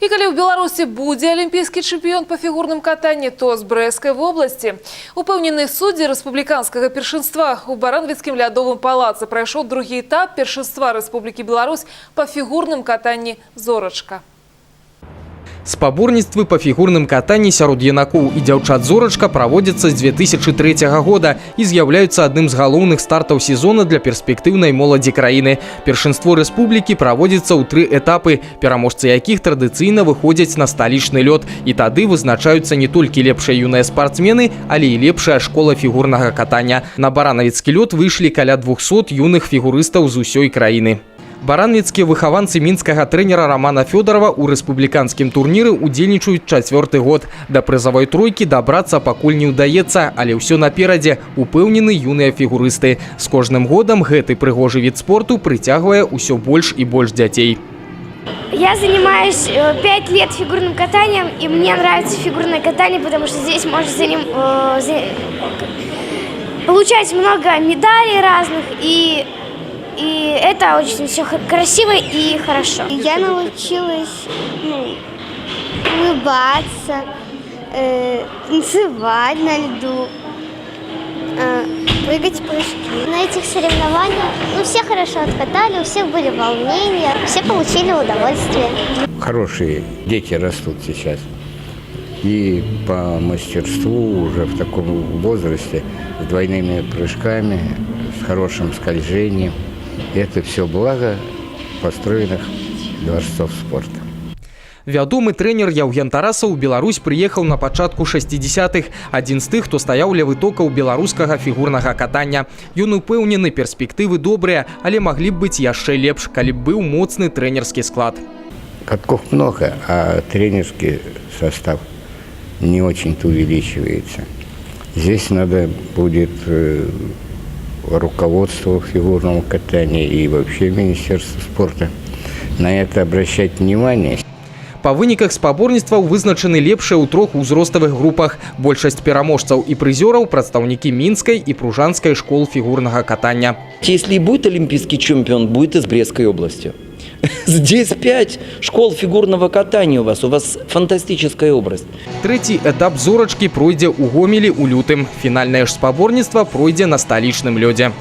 І калі ў Беларусі будзе алімпійскі чэмпіён па фігурным катанні, то з Брэскай вобласці. Упэўнены суддзі рэспубліканскага першынства у баранвіцкім лядовым палацы прайшоў другі этап першынства Рэспублікі Беларусь па фігурным катанні «Зорачка». Спаборніцтвы па фігурным катанні сярод юнакоў і дзяўчат зорачка праводзяцца з 2003 года і з'яўляюцца адным з галоўных стартаў сезона для перспектыўнай моладзі краіны. Першынство рэспублікі праводзіцца ў тры этапы, пераможцы якіх традыцыйна выходзяць на сталічны лёд. І тады вызначаюцца не толькі лепшыя юныя спартсмены, але і лепшая школа фігурнага катання. На баранавіцкі лёд выйшлі каля 200 юных фігурыстаў з усёй краіны. Баранвіцкія выхаванцы мінскага трэнера Романа Фёдорова ў рэспубліканскім турніры удзельнічаюць чацвёрты год. Да прызавой тройкі дабрацца пакуль не ўдаецца, але ўсё наперадзе упэўнены юныя фігурысты. З кожным годам гэты прыгожы від спорту прыцягвае ўсё больш і больш дзяцей. Я занимаюсь 5 лет фигурным катанием, и мне нравится фигурное катание, потому что здесь можно за ним, э, за- получать много медалей разных, и, и это очень все красиво и хорошо. Я научилась ну, улыбаться, э, танцевать на льду, э, прыгать прыжки. На этих соревнованиях ну, все хорошо откатали, у всех были волнения, все получили удовольствие. хорошие дети растут сейчас. И по мастерству уже в таком возрасте, с двойными прыжками, с хорошим скольжением И это все благо построенных дворцов спорта. Вядомы трэнер Яўген Тарасаў у Беларусь прыехаў на пачатку 60-х, адзін з тых, хто стаяў ля вытокаў беларускага фігурнага катання. Ён упэўнены, перспектывы добрыя, але маглі б быць яшчэ лепш, калі б быў моцны трэнерскі склад. Катков много, а тренерский состав не очень-то увеличивается. Здесь надо будет э, руководство фигурного катания и вообще Министерство спорта на это обращать внимание. Па выніках спаборніцтваў вызначаны лепшыя ў трох узроставых групах. Большасць пераможцаў і прызёраў прадстаўнікі мінскай і пружанскай школ фігурнага катання. Если и будет олимпийский чемпион, будет из Брестской области. Здесь пять школ фигурного катания у вас. У вас фантастическая образ. Трэці этап зорачкі пройдзе ў гомелі ў лютым. Фінальнае ж спаборніцтва пройдзе на сталічным лёдзе.